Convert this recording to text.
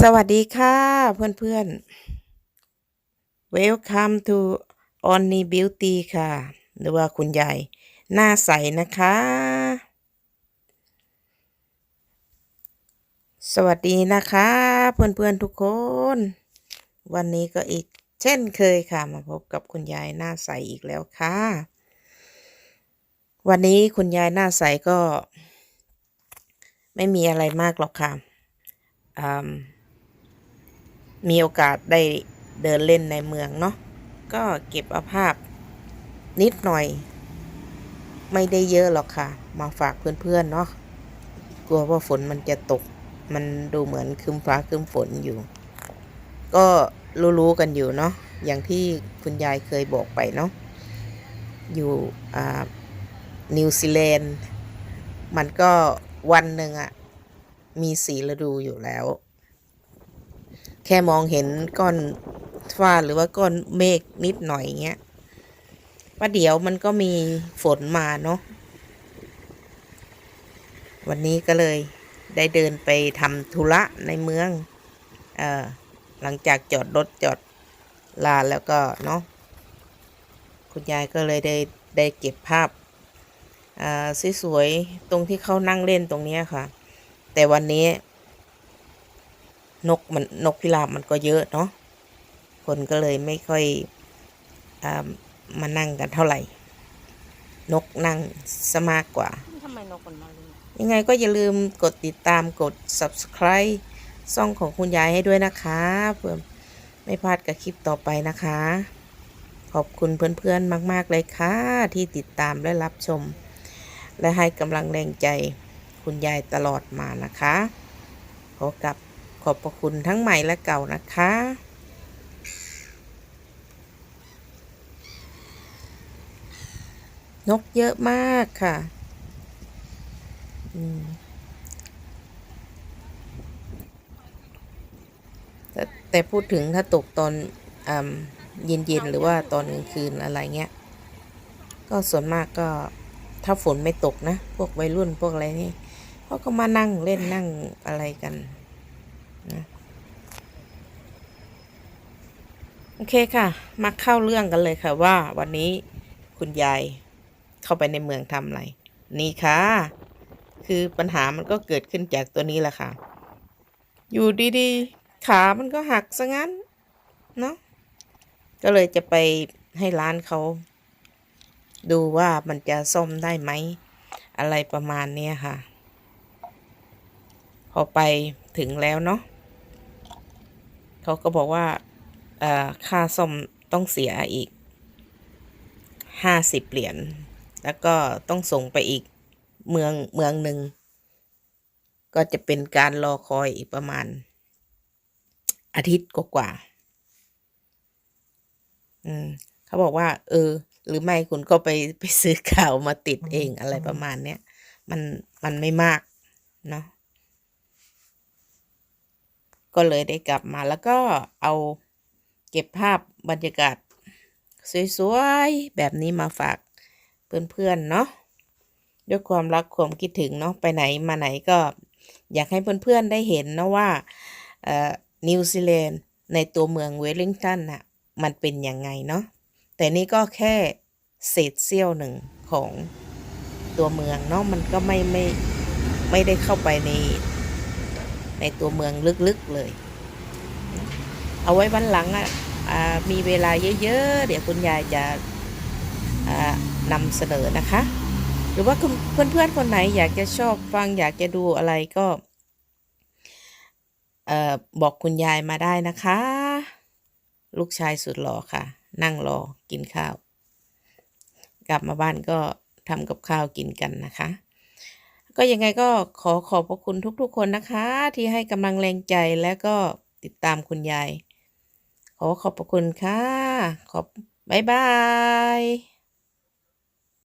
สวัสดีค่ะเพื่อนๆ Welcome to Only Beauty ค่ะ หรือว่าคุณยายหน้าใสนะคะ สวัสดีนะคะ เพื่อนๆทุกคน วันนี้ก็อีกเช่นเคยค่ะ มาพบกับคุณยายหน้าใสอีกแล้วค่ะ วันนี้คุณยายหน้าใสก็ ไม่มีอะไรมากหรอกค่ะอื มีโอกาสได้เดินเล่นในเมืองเนาะก็เก็บเอาภาพนิดหน่อย ไม่ได้เยอะหรอกค่ะ มาฝากเพื่อนๆเนาะกลัวว่าฝนมันจะตก มันดูเหมือนครึมฟ้าครึมฝนอยู่ ก็รู้ๆกันอยู่เนาะอย่างที่คุณยายเคยบอกไปเนาะอยู่อ่านิวซีแลนด์มันก็วันหนึ่งอะมีสีฤดูอยู่แล้ว ค่มองเห็นก้อนฟ้าหรือว่าก้อนเมฆนิดหน่อยเงี้ยว่าเดี๋ยวมันก็มีฝนมาเนาะวันนี้ก็เลยได้เดินไปทำธุระในเมืองเอ่อหลังจากจอดรถจอดลานแล้วก็เนาะคุณยายก็เลยได้ได้เก็บภาพอ่าสวยๆตรงที่เขานั่งเล่นตรงนี้ค่ะ แต่วันนี้ นกมันนกพิราบมันก็เยอะเนาะคนก็เลยไม่ค่อยอามานั่งกันเท่าไหร่ นกนั่งซะมากกว่าทำไมนกมันมาเลยยังไงก็อย่าลืมกดติดตามกด subscribe ช่องของคุณยายให้ด้วยนะคะเพื่อไม่พลาดกับคลิปต่อไปนะคะ ขอบคุณเพื่อนๆมาก ๆ เลยค่ะ ที่ติดตามและรับชม และให้กำลังแรงใจคุณยายตลอดมานะคะขอกลับ ขอบพระคุณทั้งใหม่และเก่านะคะ นกเยอะมากค่ะแต่แต่พูดถึงถ้าตกตอนเย็นๆ หรือว่าตอนกลางคืนอะไรเงี้ย ก็ส่วนมากก็ถ้าฝนไม่ตกนะ พวกวัยรุ่นพวกอะไรนี่เขาก็มานั่งเล่นนั่งอะไรกัน โอเคค่ะ มาเข้าเรื่องกันเลยค่ะว่าวันนี้คุณยายเข้าไปในเมืองทำอะไร นี่ค่ะ คือปัญหามันก็เกิดขึ้นจากตัวนี้แหละค่ะ อยู่ดีๆ ขามันก็หักซะงั้น เนาะก็เลยจะไปให้ร้านเขา ดูว่ามันจะซ่อมได้ไหม อะไรประมาณเนี้ยค่ะ พอไปถึงแล้วเนาะ เขาก็บอกว่าค่าซ่อมต้องเสียอีกห้าสิบเหรียญแล้วก็ต้องส่งไปอีกเมืองเมืองหนึ่งก็จะเป็นการรอคอยอีกประมาณ อาทิตย์กว่าๆอืมเขาบอกว่า เออ หรือไม่คุณก็ไปไปซื้อข่าวมาติดเองอะไรประมาณเนี้ยมันมันไม่มากเนาะ ก็เลยได้กลับมาแล้วก็เอาเก็บภาพบรรยากาศ สวยๆ แบบนี้มาฝากเพื่อนๆเนาะด้วยความรักความคิดถึงเนาะไปไหนมาไหนก็อยากให้เพื่อนๆได้เห็นนะว่าเอ่อนิวซีแลนด์ในตัวเมืองเวลลิงตันน่ะมันเป็นยังไงเนาะแต่นี่ก็แค่เศษเสี้ยวหนึ่งของตัวเมืองเนาะมันก็ไม่ไม่ไม่ได้เข้าไปใน ในตัวเมืองลึกๆเลย เอาไว้วันหลังอะมีเวลาเยอะๆ เดี๋ยวคุณยายจะนำเสนอนะคะ หรือว่าคุณเพื่อนๆคนไหนอยากจะชอบฟังอยากจะดูอะไรก็บอกคุณยายมาได้นะคะ ลูกชายสุดหล่อค่ะ นั่งรอกินข้าว กลับมาบ้านก็ทำกับข้าวกินกันนะคะ ก็ยังไงก็ขอขอบพระคุณทุกๆคนนะคะ ที่ให้กำลังแรงใจและก็ติดตามคุณยาย ขอขอบพระคุณค่ะ ขอบบ๊ายบาย